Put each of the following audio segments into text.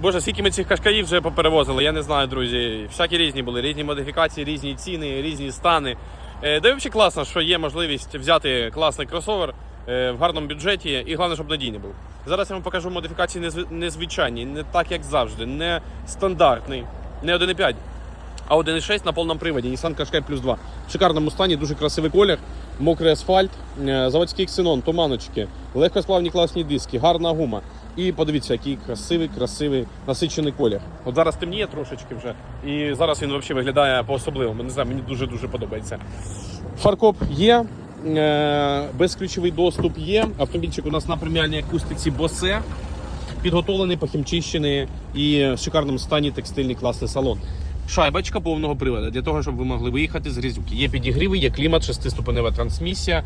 Боже, скільки ми цих кашкаїв вже поперевозили, я не знаю, друзі. Всякі різні були, різні модифікації, різні ціни, різні стани. Е, Да взагалі класно, що є можливість взяти класний кросовер е, в гарному бюджеті і головне, щоб надійний був. Зараз я вам покажу модифікації незв- незвичайні, не так як завжди, не стандартний, не 1,5. А 1.6 на повному приводі, Nissan Qashqai Plus 2. В шикарному стані, дуже красивий колір, мокрий асфальт, е, заводський ксенон, туманочки, легкосплавні класні диски, гарна гума. І подивіться, який красивий, красивий насичений колір. От зараз темніє трошечки вже, і зараз він взагалі виглядає по-особливому. Не знаю, мені дуже-дуже подобається. Фаркоп є, е, безключовий доступ є. Автомобільчик у нас на преміальній акустиці босе. Підготовлений, похімчищений і в шикарному стані текстильний класний салон. Шайбочка повного приводу для того, щоб ви могли виїхати з грізюки. Є підігріви, є клімат, шестиступенева трансмісія,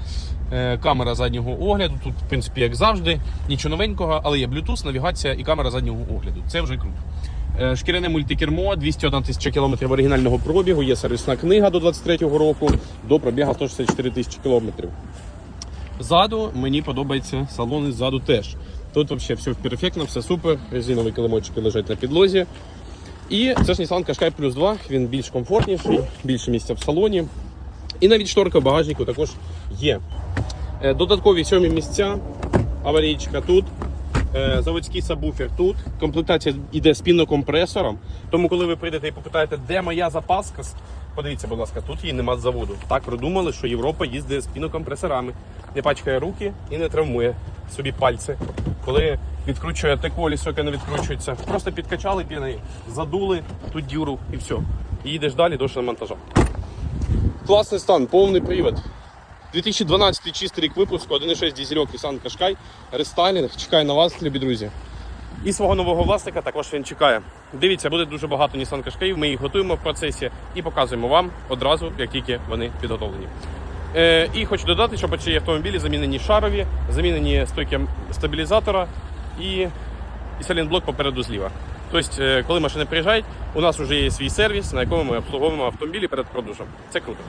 е, камера заднього огляду. Тут, в принципі, як завжди, нічого новенького, але є Bluetooth, навігація і камера заднього огляду. Це вже круто. Е, Шкіряне мультикермо, 201 тисяча кілометрів оригінального пробігу, є сервісна книга до 23-го року, до пробігу 164 тисячі кілометрів. Ззаду мені подобається салони ззаду теж. Тут взагалі все перфектно, все супер. Резинові килимочки лежать на підлозі. І це ж Nissan Qashqai Plus 2, він більш комфортніший, більше місця в салоні. І навіть шторка в багажнику також є. Е, Додаткові сьомі місця, аварійка тут, е, заводський сабвуфер тут. Комплектація йде з пінокомпресором. Тому, коли ви прийдете і попитаєте, де моя запаска, подивіться, будь ласка, тут її нема з заводу. Так продумали, що Європа їздить з пінокомпресорами, не пачкає руки і не травмує собі пальці. Коли відкручує те колесо, яке не відкручується, просто підкачали піною, задули тут дюру і все. І їдеш далі до шиномонтажа. Класний стан, повний привід. 2012 чистий рік випуску, 1.6 дізельок Nissan Qashqai, рестайлінг. Чекає на вас, любі друзі. І свого нового власника також він чекає. Дивіться, буде дуже багато Nissan Qashqai, Ми їх готуємо в процесі і показуємо вам одразу, як тільки вони підготовлені. Е, і хочу додати, що по цій автомобілі замінені шарові, замінені стойки стабілізатора і, і салінблок попереду зліва. Тобто, е, коли машини приїжджають, у нас вже є свій сервіс, на якому ми обслуговуємо автомобілі перед продажем. Це круто.